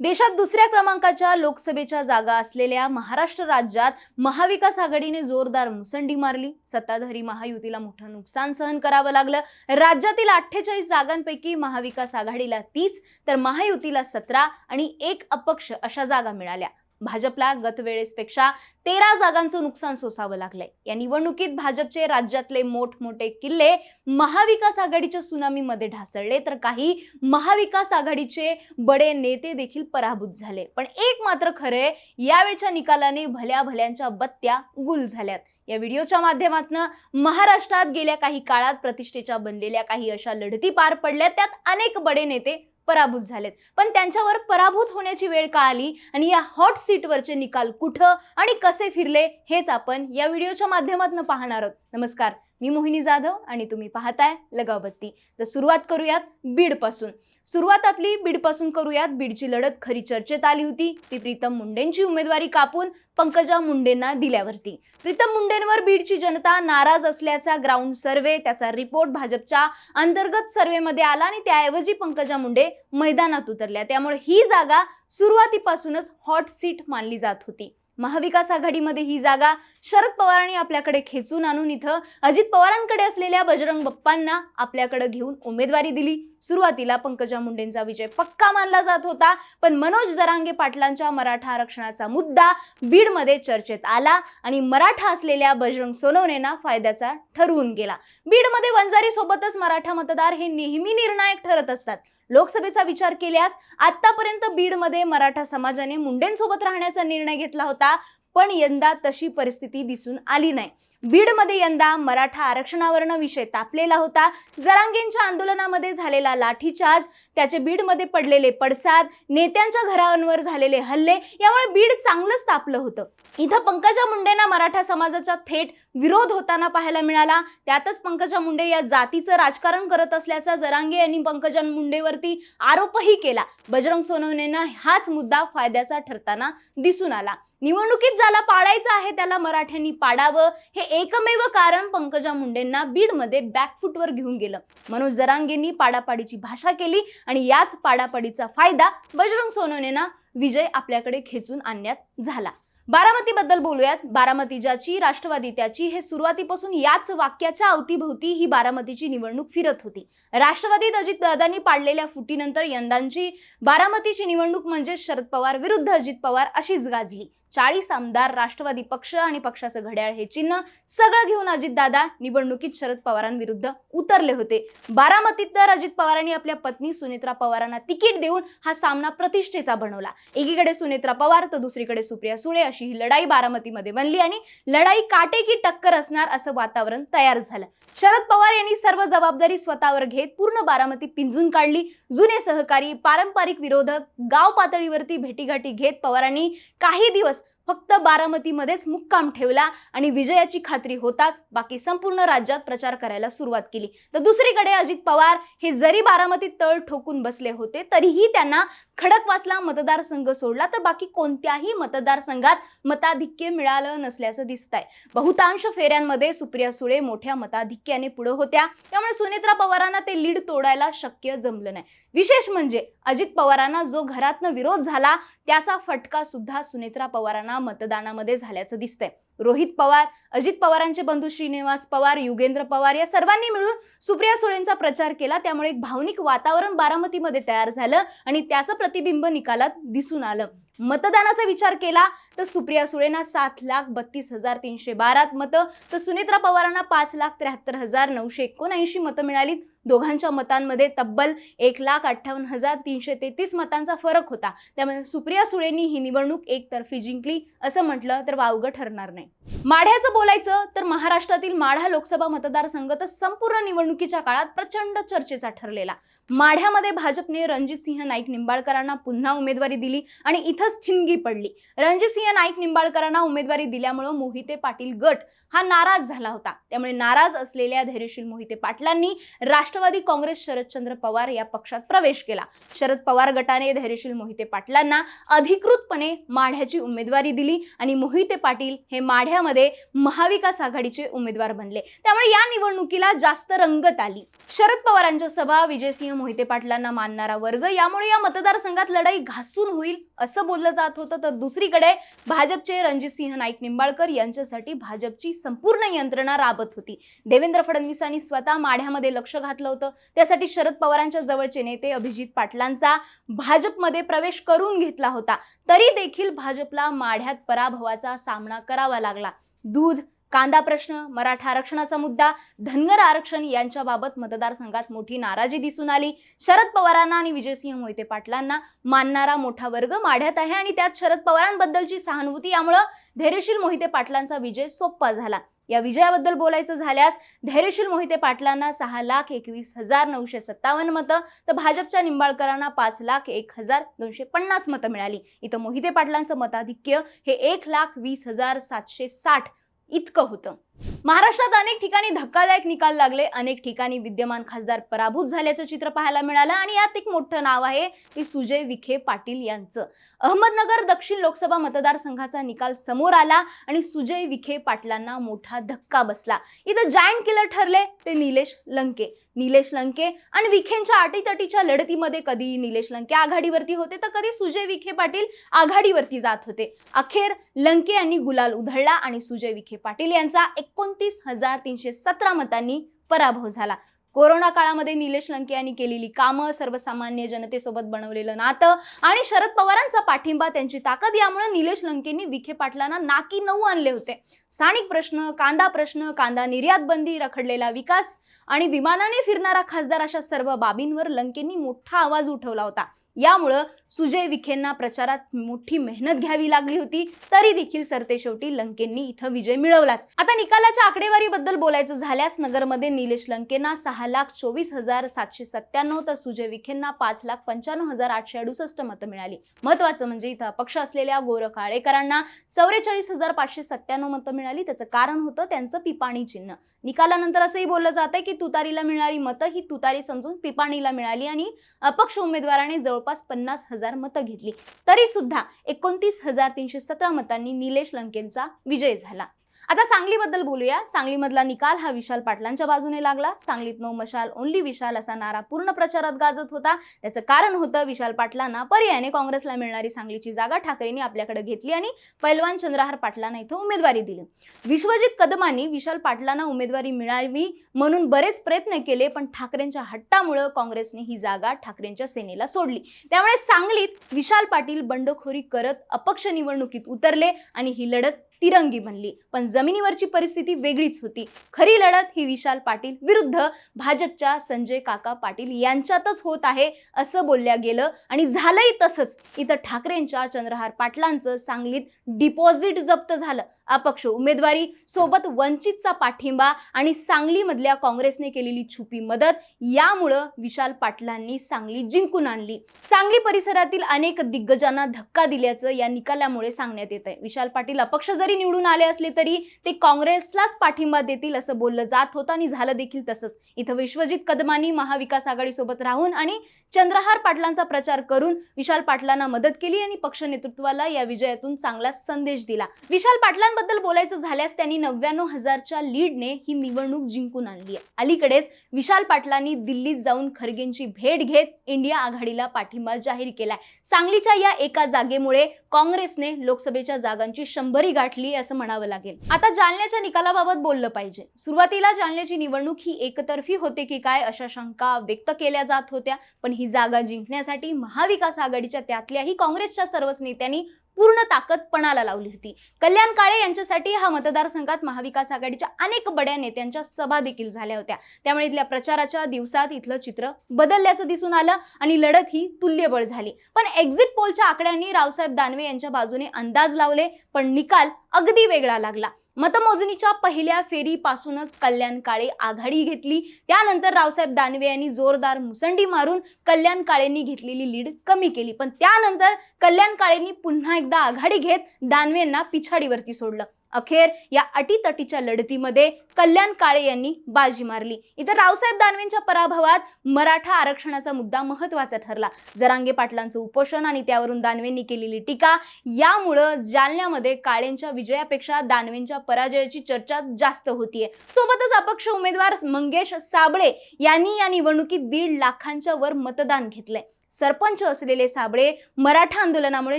देशात दुसऱ्या क्रमांकाच्या लोकसभेच्या जागा असलेल्या महाराष्ट्र राज्यात महाविकास आघाडीने जोरदार मुसंडी मारली. सत्ताधारी महायुतीला मोठं नुकसान सहन करावं लागलं. राज्यातील अठ्ठेचाळीस जागांपैकी महाविकास आघाडीला तीस तर महायुतीला सतरा आणि एक अपक्ष अशा जागा मिळाल्या. भाजपला गतवेळेसपेक्षा तेरा जागांचं नुकसान सोसावं लागलंय. या निवडणुकीत भाजपचे राज्यातले मोठमोठे किल्ले महाविकास आघाडीच्या सुनामीमध्ये ढासळले तर काही महाविकास आघाडीचे बडे नेते देखील पराभूत झाले. पण एक मात्र खरे यावेळच्या निकालाने भल्या भल्यांच्या बत्त्या गुल झाल्यात. या व्हिडिओच्या माध्यमातून महाराष्ट्रात गेल्या काही काळात प्रतिष्ठेच्या बनलेल्या काही अशा लढती पार पडल्या त्यात अनेक बडे नेते पराभूत झालेत. पण त्यांच्यावर पराभूत होण्याची वेळ का आली? आणि या हॉट सीटवरचे निकाल कुठं आणि कसे फिरले? हेच आपण या व्हिडिओच्या माध्यमातून पाहणार आहोत. नमस्कार. मी मोहिनी जाधव आणि तुम्ही पाहताय लगावबत्ती तर सुरुवात करूयात बीडपासून. सुरुवात आपली बीडपासून करूयात. बीडची लढत खरी चर्चेत आली होती. ती प्रीतम मुंडेंची उमेदवारी कापून पंकजा मुंडेंना दिल्यावरती. प्रीतम मुंडेंवर बीडची जनता नाराज असल्याचा ग्राउंड सर्वे त्याचा रिपोर्ट भाजपच्या अंतर्गत सर्वेमध्ये आला आणि त्याऐवजी पंकजा मुंडे मैदानात उतरल्या. त्यामुळे ही जागा सुरुवातीपासूनच हॉट सीट मानली जात होती. महाविकास आघाडीमध्ये ही जागा शरद पवारांनी आपल्याकडे खेचून आणून इथं अजित पवारांकडे असलेल्या बजरंग बप्पांना आपल्याकडे घेऊन उमेदवारी दिली. सुरुवातीला पंकजा मुंडेंचा विजय पक्का मानला जात होता पण मनोज जरांगे पाटलांच्या मराठा आरक्षणाचा मुद्दा बीडमध्ये चर्चेत आला आणि मराठा असलेल्या बजरंग सोनवणेंना फायद्याचा ठरवून गेला. बीडमध्ये वंजारी सोबतच मराठा मतदार हे नेहमी निर्णायक ठरत असतात. लोकसभेचा विचार केल्यास आतापर्यंत बीडमध्ये मराठा समाजाने मुंडेंसोबत राहण्याचा निर्णय घेतला होता पण यंदा तशी परिस्थिती दिसून आली नाही. बीडमध्ये यंदा मराठा आरक्षणावरनं विषय तापलेला होता. जरांगेंच्या आंदोलनामध्ये झालेला लाठीचार्ज त्याचे बीडमध्ये पडलेले पडसाद नेत्यांच्या घरांवर झालेले हल्ले यामुळे बीड चांगलंच तापलं होतं. इथं पंकजा मुंडेंना मराठा समाजाचा थेट विरोध होताना पाहायला मिळाला. त्यातच पंकजा मुंडे या जातीचं राजकारण करत असल्याचा जरांगे यांनी पंकजा मुंडेवरती आरोपही केला. बजरंग सोनवणेंना हाच मुद्दा फायद्याचा ठरताना दिसून आला. निवडणुकीत ज्याला पाडायचं आहे त्याला मराठ्यांनी पाडावं हे एकमेव कारण पंकजा मुंडेंना बीडमध्ये बॅकफुटवर घेऊन गेलं. मनोज जरांगेंनी पाडापाडीची भाषा केली आणि याच पाडापाडीचा फायदा बजरंग सोनवणेंना विजय आपल्याकडे खेचून आणण्यात झाला. बारामतीबद्दल बोलूयात. बारामती ज्याची राष्ट्रवादी त्याची हे सुरुवातीपासून याच वाक्याच्या अवतीभोवती ही बारामतीची निवडणूक फिरत होती. राष्ट्रवादीत अजित दादांनी पाडलेल्या फुटीनंतर यंदाची बारामतीची निवडणूक म्हणजे शरद पवार विरुद्ध अजित पवार अशीच गाजली. चाळीस आमदार राष्ट्रवादी पक्ष आणि पक्षाचं घड्याळ हे चिन्ह सगळं घेऊन अजितदादा निवडणुकीत शरद पवारांविरुद्ध उतरले होते. बारामतीत तर अजित पवारांनी आपल्या पत्नी सुनेत्रा पवारांना तिकीट देऊन हा सामना प्रतिष्ठेचा बनवला. एकीकडे सुनेत्रा पवार तर दुसरीकडे सुप्रिया सुळे अशी ही लढाई बारामतीमध्ये बनली आणि लढाई काटेकी टक्कर असणार असं वातावरण तयार झालं. शरद पवार यांनी सर्व जबाबदारी स्वतःवर घेत पूर्ण बारामती पिंजून काढली. जुने सहकारी पारंपरिक विरोधक गाव पातळीवरती भेटीगाठी घेत पवारांनी काही दिवस फक्त बारामतीमध्येच मुक्काम ठेवला आणि विजयाची खात्री होताच बाकी संपूर्ण राज्यात प्रचार करायला सुरुवात केली. तर दुसरीकडे अजित पवार हे जरी बारामतीत तळ ठोकून बसले होते तरीही त्यांना खडकवासला मतदारसंघ सोडला तर बाकी कोणत्याही मतदारसंघात मताधिक्य मिळालं नसल्याचं दिसत आहे बहुतांश फेऱ्यांमध्ये सुप्रिया सुळे मोठ्या मताधिक्याने पुढे होत्या. त्यामुळे सुनेत्रा पवारांना ते लीड तोडायला शक्य जमलं नाही. विशेष म्हणजे अजित पवारांना जो घरातनं विरोध झाला त्याचा फटका सुद्धा सुनेत्रा पवारांना मतदानामध्ये झाल्याचं दिसतंय. रोहित पवार अजित पवारांचे बंधू श्रीनिवास पवार युगेंद्र पवार या सर्वांनी मिळून सुप्रिया सुळेंचा प्रचार केला. त्यामुळे एक भावनिक वातावरण बारामतीमध्ये तयार झालं आणि त्याचं प्रतिबिंब निकालात दिसून आलं. मतदानाचा विचार केला तर सुप्रिया सुळेंना सात लाख बत्तीस हजार तीनशे बारा मतं तर सुनेत्रा पवारांना पाच लाख त्र्याहत्तर हजार नऊशे एकोणऐंशी मतं मिळाली दोघांच्या मतांमध्ये तब्बल एक लाख अठ्ठावन्न हजार तीनशे तेहतीस मतांचा फरक होता. त्यामुळे सुप्रिया सुळेंनी ही निवडणूक एकतर्फी जिंकली असं म्हटलं तर वावगं ठरणार नाही. माढ्याचं बोलायचं तर महाराष्ट्रातील माढा लोकसभा मतदारसंघ तर संपूर्ण निवडणुकीच्या काळात प्रचंड चर्चेचा ठरलेला. माढ्यामध्ये भाजपने रणजितसिंह नाईक निंबाळकरांना पुन्हा उमेदवारी दिली आणि इथंच ठिणगी पडली. रणजितसिंह नाईक निंबाळकरांना उमेदवारी दिल्यामुळं मोहिते पाटील गट हा नाराज झाला होता. त्यामुळे नाराज असलेल्या धैर्यशील मोहिते पाटलांनी राष्ट्रवादी काँग्रेस शरदचंद्र पवार या पक्षात प्रवेश केला. शरद पवार गटाने धैर्यशील मोहिते पाटलांना अधिकृतपणे माढ्याची उमेदवारी दिली आणि मोहिते पाटील हे माढ्यामध्ये महाविकास आघाडीचे उमेदवार बनले. त्यामुळे या निवडणुकीला जास्त रंगत आली. शरद पवारांच्या सभा विजयसिंह विजयसिंह मोहिते पाटलांना मानणारा वर्ग यामुळे या मतदारसंघात लढाई घासून होईल असं बोललं जात होतं. तर दुसरीकडे भाजपचे रणजितसिंह नाईक निंबाळकर यांच्यासाठी भाजपची संपूर्ण यंत्रणा राबत होती. देवेंद्र फडणवीसांनी स्वतः माढ्यामध्ये लक्ष घातलं होतं. त्यासाठी शरद पवारांच्या जवळचे नेते अभिजित पाटलांचा भाजपमध्ये प्रवेश करून घेतला होता. तरी देखील भाजपला माढ्यात पराभवाचा सामना करावा लागला. दूध कांदा प्रश्न मराठा आरक्षणाचा मुद्दा धनगर आरक्षण यांच्याबाबत मतदारसंघात मोठी नाराजी दिसून आली. शरद पवारांना आणि विजयसिंह मोहिते पाटलांना मानणारा मोठा वर्ग माढ्यात आहे आणि त्यात शरद पवारांबद्दलची सहानुभूती यामुळं धैर्यशील मोहिते पाटलांचा विजय सोप्पा झाला. या विजयाबद्दल बोलायचं झाल्यास धैर्यशील मोहिते पाटलांना सहा लाख एकवीस हजार नऊशे सत्तावन्न मतं तर भाजपच्या निंबाळकरांना पाच लाख एक हजार दोनशे पन्नास मतं मिळाली. इथं मोहिते पाटलांचं मताधिक्य हे एक लाख वीस हजार सातशे साठ इतकं होतं. महाराष्ट्रात अनेक ठिकाणी धक्कादायक निकाल लागले. अनेक ठिकाणी विद्यमान खासदार पराभूत झाल्याचं चित्र पाहायला मिळालं आणि यात एक मोठं नाव आहे ते सुजय विखे पाटील यांचं. अहमदनगर दक्षिण लोकसभा मतदारसंघाचा निकाल समोर आला आणि सुजय विखे पाटलांना मोठा धक्का बसला. इथं जायंट किलर ठरले ते निलेश लंके. निलेश लंके आणि विखेंच्या अटीतटीच्या लढतीमध्ये कधी निलेश लंके आघाडीवरती होते तर कधी सुजय विखे पाटील आघाडीवरती जात होते. अखेर लंके यांनी गुलाल उधळला आणि सुजय विखे पाटील यांचा एक एकोणतीस हजार तीनशे सतरा मतांनी पराभव झाला. कोरोना काळामध्ये निलेश लंके यांनी केलेली कामं सर्वसामान्य जनतेसोबत बनवलेलं नातं आणि शरद पवारांचा पाठिंबा त्यांची ताकद यामुळे निलेश लंकेंनी विखे पाटलांना नाकी नऊ आणले होते. स्थानिक प्रश्न कांदा प्रश्न कांदा निर्यात बंदी रखडलेला विकास आणि विमानाने फिरणारा खासदार अशा सर्व बाबींवर लंकेंनी मोठा आवाज उठवला होता. यामुळं सुजय विखेंना प्रचारात मोठी मेहनत घ्यावी लागली होती तरी देखील सरतेशेवटी लंकेंनी इथं विजय मिळवलाच. आता निकालाच्या आकडेवारीबद्दल बोलायचं झाल्यास नगरमध्ये निलेश लंकेंना सहा लाख चोवीस हजार सातशे सत्त्याण्णव तर सुजय विखेंना पाच लाख पंच्याण्णव हजार आठशे अडुसष्ट मतं मिळाली. महत्वाचं म्हणजे इथं अपक्ष असलेल्या गोरख आळेकरांना चौवेचाळीस हजार पाचशे सत्त्याण्णव मतं मिळाली. त्याचं कारण होतं त्यांचं पिपाणी चिन्ह. निकालानंतर असंही बोललं जातंय की तुतारीला मिळणारी मतं ही तुतारी समजून पिपाणीला मिळाली आणि अपक्ष उमेदवाराने जवळपास पन्नास हजार मतं घेतली. तरी सुद्धा एकोणतीस हजार तीनशे सतरा मतांनी निलेश लंकेंचा विजय झाला. आता सांगलीबद्दल बोलूया. सांगलीमधला निकाल हा विशाल पाटलांच्या बाजूने लागला. सांगलीत नो मशाल ओनली विशाल असा नारा पूर्ण प्रचारात गाजत होता. त्याचं कारण होतं विशाल पाटलांना पर्यायाने काँग्रेसला मिळणारी सांगलीची जागा ठाकरेंनी आपल्याकडे घेतली आणि पैलवान चंद्रहार पाटलांना इथं उमेदवारी दिली. विश्वजित कदमांनी विशाल पाटलांना उमेदवारी मिळावी म्हणून बरेच प्रयत्न केले पण ठाकरेंच्या हट्टामुळं काँग्रेसने ही जागा ठाकरेंच्या सेनेला सोडली. त्यामुळे सांगलीत विशाल पाटील बंडखोरी करत अपक्ष निवडणुकीत उतरले आणि ही लढत तिरंगी बनली. पण जमिनीवरची परिस्थिती वेगळीच होती. खरी लढत ही विशाल पाटील विरुद्ध भाजपच्या संजय काका पाटील यांच्यातच होत आहे असं बोलल्या गेलं. आणि झालंही तसंच. इथं ठाकरेंच्या चंद्रहार पाटलांचं सांगलीत डिपॉझिट जप्त झालं. अपक्ष उमेदवारी सोबत वंचितचा पाठिंबा आणि सांगलीमधल्या काँग्रेसने केलेली छुपी मदत यामुळं विशाल पाटलांनी सांगली जिंकून आणली. सांगली परिसरातील अनेक दिग्गजांना धक्का दिल्याचं या निकालामुळे सांगण्यात येत आहे विशाल पाटील अपक्ष जरी निवडून आले असले तरी ते काँग्रेसलाच पाठिंबा देतील असं बोललं जात होतं आणि झालं देखील तसंच. इथं विश्वजित कदमांनी महाविकास आघाडीसोबत राहून आणि चंद्रहार पाटलांचा प्रचार करून विशाल पाटलांना मदत केली आणि पक्ष नेतृत्वाला या विजयातून चांगला संदेश दिला. विशाल पाटलांबद्दल बोलायचं झाल्यास त्यांनी नव्याण्णव हजारच्या लीडने ही निवडणूक जिंकून आणली आहे. अलीकडेच विशाल पाटलांनी दिल्लीत जाऊन खरगेंची भेट घेत इंडिया आघाडीला पाठिंबा जाहीर केलाय. सांगलीच्या या एका जागेमुळे काँग्रेसने लोकसभेच्या जागांची शंभरी गाठ गाठली असं म्हणावं लागेल. आता जालन्याच्या निकालाबाबत बोललं पाहिजे. सुरुवातीला जालन्याची निवडणूक ही एकतर्फी होते की काय अशा शंका व्यक्त केल्या जात होत्या पण ही जागा जिंकण्यासाठी महाविकास आघाडीच्या त्यातल्याही काँग्रेसच्या सर्वच नेत्यांनी पूर्ण ताकद पणाला लावली होती. कल्याण काळे यांच्यासाठी हा मतदारसंघात महाविकास आघाडीच्या अनेक बड्या नेत्यांच्या सभा देखील झाल्या होत्या. त्यामुळे इथल्या प्रचाराच्या दिवसात इथलं चित्र बदलल्याचं दिसून आलं आणि लढत ही तुल्यबळ झाली. पण एक्झिट पोलच्या आकड्यांनी रावसाहेब दानवे यांच्या बाजूने अंदाज लावले पण निकाल अगदी वेगळा लागला. मतमोजणीच्या पहिल्या फेरीपासूनच कल्याण काळे आघाडी घेतली. त्यानंतर रावसाहेब दानवे यांनी जोरदार मुसंडी मारून कल्याण काळेंनी घेतलेली लीड कमी केली. पण त्यानंतर कल्याण काळेंनी पुन्हा एकदा आघाडी घेत दानवेंना पिछाडीवरती सोडलं. अखेर या अटीतटीच्या लढतीमध्ये कल्याण काळे यांनी बाजी मारली. इथं रावसाहेब दानवेंच्या पराभवात मराठा आरक्षणाचा मुद्दा महत्त्वाचा ठरला. जरांगे पाटलांचं उपोषण आणि त्यावरून दानवेंनी केलेली टीका यामुळं जालन्यामध्ये काळेंच्या विजयापेक्षा दानवेंच्या पराजयाची चर्चा जास्त होतीये. सोबतच अपक्ष उमेदवार मंगेश साबळे यांनी या निवडणुकीत दीड लाखांच्या वर मतदान घेतलंय. सरपंच असलेले साबळे मराठा आंदोलनामुळे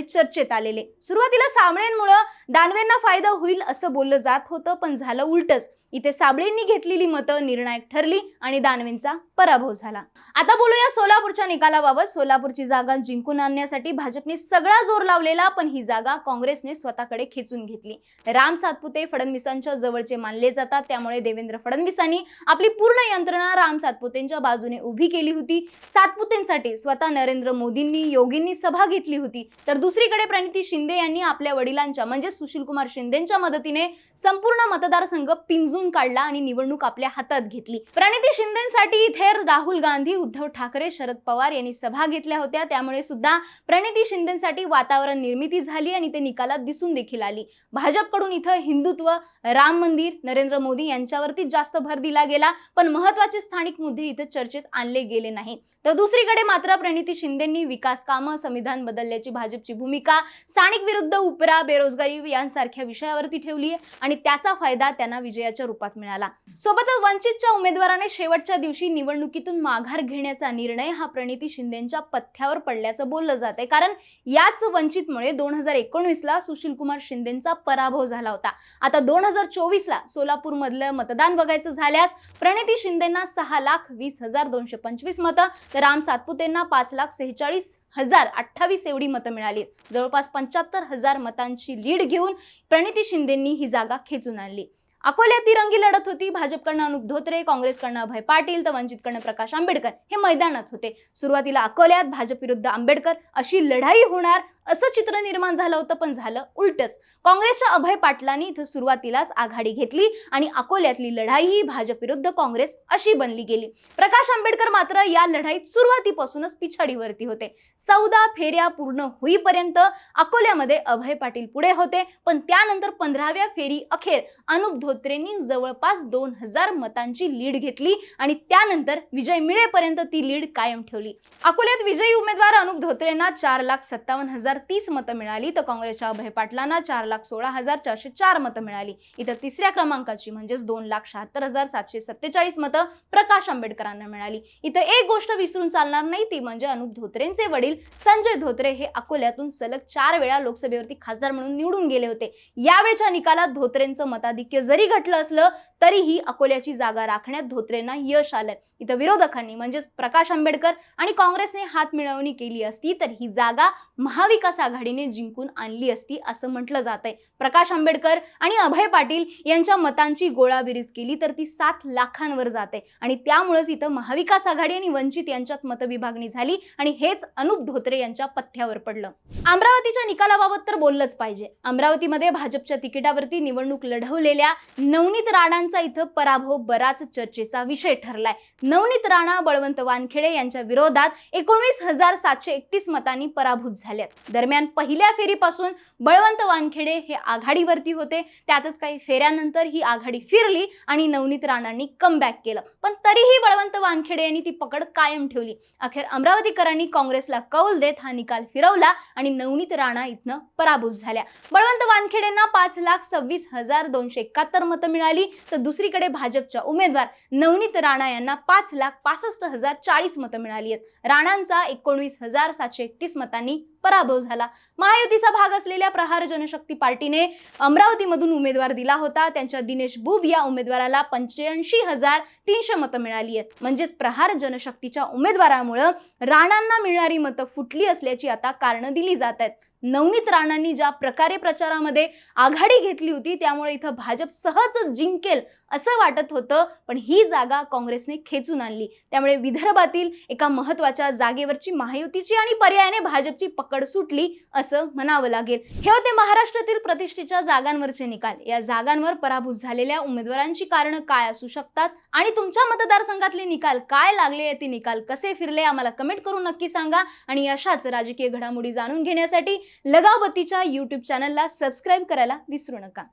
चर्चेत आलेले. सुरुवातीला साबळेंमुळं दानवेंना फायदा होईल असं बोललं जात होतं पण झालं उलटच. इथे साबळेंनी घेतलेली मतं निर्णायक ठरली आणि दानवेंचा पराभव झाला. आता बोलूया सोलापूरच्या निकालाबाबत. सोलापूरची जागा जिंकून आणण्यासाठी भाजपने सगळा जोर लावलेला पण ही जागा काँग्रेसने स्वतःकडे खेचून घेतली. राम सातपुते फडणवीसांच्या जवळचे मानले जातात त्यामुळे देवेंद्र फडणवीसांनी आपली पूर्ण यंत्रणा राम सातपुतेंच्या बाजूने उभी केली होती. सातपुतेंसाठी स्वतः नरेंद्र मोदींनी योगींनी सभा घेतली होती. तर दुसरीकडे प्रणिती शिंदे यांनी आपल्या वडिलांच्या म्हणजे सुशीलकुमार शिंदेच्या मदतीने संपूर्ण मतदारसंघ पिंजून काढला आणि निवडणूक आपल्या हातात घेतली. प्रणिती शिंदेसाठी इथे राहुल गांधी उद्धव ठाकरे शरद पवार यांनी सभा घेतल्या होत्या. त्यामुळे सुद्धा प्रणिती शिंदेसाठी वातावरण निर्मिती झाली आणि ते निकालात दिसून देखील आली. भाजपकडून इथं हिंदुत्व राम मंदिर नरेंद्र मोदी यांच्यावरती जास्त भर दिला गेला पण महत्त्वाचे स्थानिक मुद्दे इथं चर्चेत आणले गेले नाहीत. तर दुसरीकडे मात्र प्रणिती शिंदेंनी विकास कामं संविधान बदलल्याची भाजपची भूमिका स्थानिक विरुद्ध उपरा बेरोजगारी यांसारख्या विषयावरती ठेवली आहे आणि त्याचा फायदा त्यांना विजयाच्या रूपात मिळाला. सोबतच वंचितच्या उमेदवाराने शेवटच्या दिवशी निवडणुकीतून माघार घेण्याचा निर्णय हा प्रणिती शिंदेच्या पथ्यावर पडल्याचं बोललं जात आहे कारण याच वंचितमुळे दोन हजार एकोणीसला सुशीलकुमार शिंदेचा पराभव झाला होता. आता दोन हजार चोवीसला सोलापूरमधलं मतदान बघायचं झाल्यास प्रणिती शिंदेना सहा लाख वीस हजार दोनशे पंचवीस मतं तर राम सातपुतेंना पाच लाख सेहेचाळीस हजार अठ्ठावीस एवढी मतं मिळाली. जवळपास पंच्याहत्तर हजार मतांची लीड घेऊन प्रणिती शिंदेंनी ही जागा खेचून आणली. अकोल्यात तिरंगी लढत होती. भाजपकडनं अनुप धोत्रे काँग्रेसकडनं अभय पाटील तर वंचितकडनं प्रकाश आंबेडकर हे मैदानात होते. सुरुवातीला अकोल्यात भाजप विरुद्ध आंबेडकर अशी लढाई होणार असं चित्र निर्माण झालं होतं पण झालं उलटच. काँग्रेसच्या अभय पाटलांनी इथं सुरुवातीलाच आघाडी घेतली आणि अकोल्यातली लढाई ही भाजप विरुद्ध काँग्रेस अशी बनली गेली. प्रकाश आंबेडकर मात्र या लढाईत सुरुवातीपासूनच पिछाडीवरती होते. चौदा फेऱ्या पूर्ण होईपर्यंत अकोल्यामध्ये अभय पाटील पुढे होते पण त्यानंतर पंधराव्या फेरी अखेर अनुप धोत्रेंनी जवळपास दोन हजार मतांची लीड घेतली आणि त्यानंतर विजय मिळेपर्यंत ती लीड कायम ठेवली. अकोल्यात विजयी उमेदवार अनुप धोत्रेंना चार लाख सत्तावन्न हजार तीस मतं मिळाली तर काँग्रेसच्या अभय पाटलांना चार लाख सोळा हजार चारशे चार मतं मिळाली. इतर तिसऱ्या क्रमांकाची म्हणजेच दोन लाख शहात्तर हजार सातशे सत्तेचाळीस मतं प्रकाश आंबेडकरांना मिळाली. इथं एक गोष्ट विसरून चालणार नाही ती म्हणजे अनुप धोत्रेंचे वडील संजय धोत्रे हे अकोल्यातून सलग चार वेळा लोकसभेवरती खासदार म्हणून निवडून गेले होते. यावेळच्या निकालात धोत्रेंचं मताधिक्य जरी घटलं असलं तरीही अकोल्याची जागा राखण्यात धोत्रेंना यश आलंय इथं विरोधकांनी म्हणजेच प्रकाश आंबेडकर आणि काँग्रेसने हात मिळवणी केली असती तर ही जागा महाविकास महाविकास आघाडीने जिंकून आणली असती असं म्हटलं जात आहे प्रकाश आंबेडकर आणि अभय पाटील यांच्या मतांची गोळाबेरीज केली तर ती सात लाखांवर जाते. आणि त्यामुळेच इथं महाविकास आघाडी आणि वंचित यांच्यात मतविभागणी झाली आणि हेच अनुप धोत्रे यांच्या पथ्यावर पडलं. अमरावतीच्या निकालाबाबत तर बोललंच पाहिजे. अमरावतीमध्ये भाजपच्या तिकिटावरती निवडणूक लढवलेल्या नवनीत राणांचा इथं पराभव बराच चर्चेचा विषय ठरलाय. नवनीत राणा बळवंत वानखेडे यांच्या विरोधात एकोणीस हजार सातशे एकतीस मतांनी पराभूत झाल्यात. दरम्यान पहिल्या फेरीपासून बळवंत वानखेडे हे आघाडीवरती होते. त्यातच काही फेऱ्यानंतर ही आघाडी फिरली आणि नवनीत राणांनी कमबॅक केलं. पण तरीही बळवंत वानखेडे यांनी ती पकड कायम ठेवली. अखेर अमरावतीकरांनी काँग्रेसला कौल देत हा निकाल फिरवला आणि नवनीत राणा इथनं पराभूत झाल्या. बळवंत वानखेडेंना पाच लाख सव्वीस हजार दोनशे एकाहत्तर मतं मिळाली. तर दुसरीकडे भाजपच्या उमेदवार नवनीत राणा यांना पाच लाख पासष्ट हजार चाळीस मतं मिळाली आहेत. राणांचा एकोणवीस हजार सातशे एकतीस मतांनी पराभव झाला. महायुतीचा भाग असलेल्या प्रहार जनशक्ती पार्टीने अमरावतीमधून उमेदवार दिला होता. त्यांच्या दिनेश बुब या उमेदवाराला पंच्याऐंशी हजार तीनशे मतं मिळाली आहेत. म्हणजेच प्रहार जनशक्तीच्या उमेदवारामुळं राणांना मिळणारी मतं फुटली असल्याची आता कारणं दिली जात आहेत. नवनीत राणांनी ज्या प्रकारे प्रचारामध्ये आघाडी घेतली होती त्यामुळे इथं भाजप सहज जिंकेल असं वाटत होतं पण ही जागा काँग्रेसने खेचून आणली. त्यामुळे विदर्भातील एका महत्त्वाच्या जागेवरची महायुतीची आणि पर्यायाने भाजपची पकड सुटली असं म्हणावं लागेल. हे होते महाराष्ट्रातील प्रतिष्ठेच्या जागांवरचे निकाल. या जागांवर पराभूत झालेल्या उमेदवारांची कारणं काय असू शकतात आणि तुमच्या मतदारसंघातले निकाल काय लागले ते निकाल कसे फिरले आम्हाला कमेंट करून नक्की सांगा. आणि अशाच राजकीय घडामोडी जाणून घेण्यासाठी लगावतीच्या यूट्यूब चॅनलला सबस्क्राईब करायला विसरू नका.